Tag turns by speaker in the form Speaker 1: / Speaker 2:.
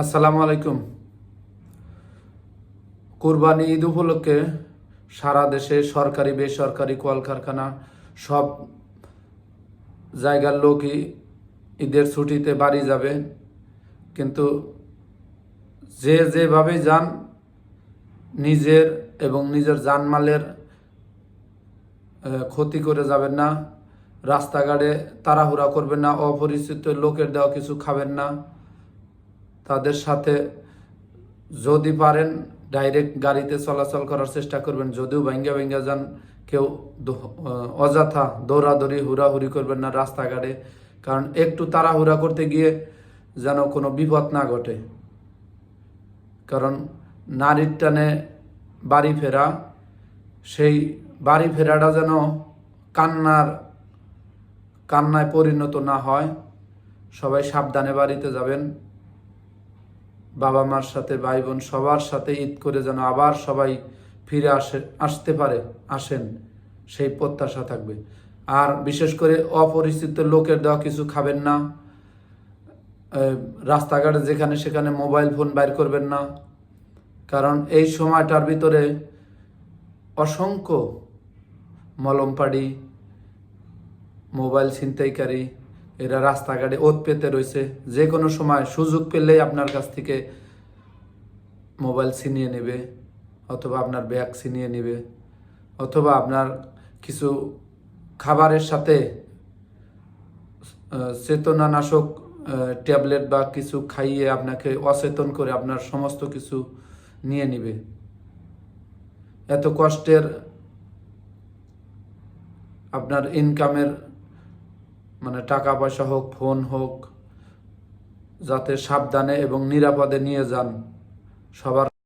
Speaker 1: আসসালামু আলাইকুম। কুরবানি ঈদ উপলক্ষে সারা দেশে সরকারি, বেসরকারি কলকারখানা সব জায়গার লোকই ঈদের ছুটিতে বাড়ি যাবে। কিন্তু যে যেভাবে যান, নিজের এবং নিজের জানমালের ক্ষতি করে যাবেন না, রাস্তাঘাটে তাড়াহুড়া করবেন না, অপরিচিত লোকের দেওয়া কিছু খাবেন না। তাদের সাথে যদি পারেন ডাইরেক্ট গাড়িতে চলাচল করার চেষ্টা করবেন। যদিও ভাঙ্গা ভাঙ্গা যান, কেউ অযথা দৌড়াদৌড়ি, হুড়াহুড়ি করবেন না রাস্তাঘাটে, কারণ একটু তাড়াহুড়া করতে গিয়ে যেন কোনো বিপদ না ঘটে। কারণ নারীর টানে বাড়ি ফেরা, সেই বাড়ি ফেরাটা যেন কান্নার, কান্নায় পরিণত না হয়। সবাই সাবধানে বাড়িতে যাবেন। বাবা মার সাথে ভাই বোন সবার সাথে ঈদ করে যেন আবার সবাই ফিরে আসে, আসতে পারে, আসেন, সেই প্রত্যাশা থাকবে। আর বিশেষ করে অপরিচিত লোকের দেওয়া কিছু খাবেন না। রাস্তাঘাটে যেখানে সেখানে মোবাইল ফোন বাইর করবেন না। কারণ এই সময়টার ভিতরে অসংখ্য মলমপাড়ি, মোবাইল ছিনতাইকারী এরা রাস্তাঘাটে ওত পেতে রয়েছে। যে কোনো সময় সুযোগ পেলেই আপনার কাছ থেকে মোবাইল ছিনিয়ে নেবে, অথবা আপনার ব্যাগ ছিনিয়ে নেবে, অথবা আপনার কিছু খাবারের সাথে চেতনানাশক ট্যাবলেট বা কিছু খাইয়ে আপনাকে অচেতন করে আপনার সমস্ত কিছু নিয়ে নিবে। এত কষ্টের আপনার ইনকামের মানে টাকা পয়সা হোক ফোন হোক যাতে সাবধানে এবং নিরাপদে নিয়ে যান সবার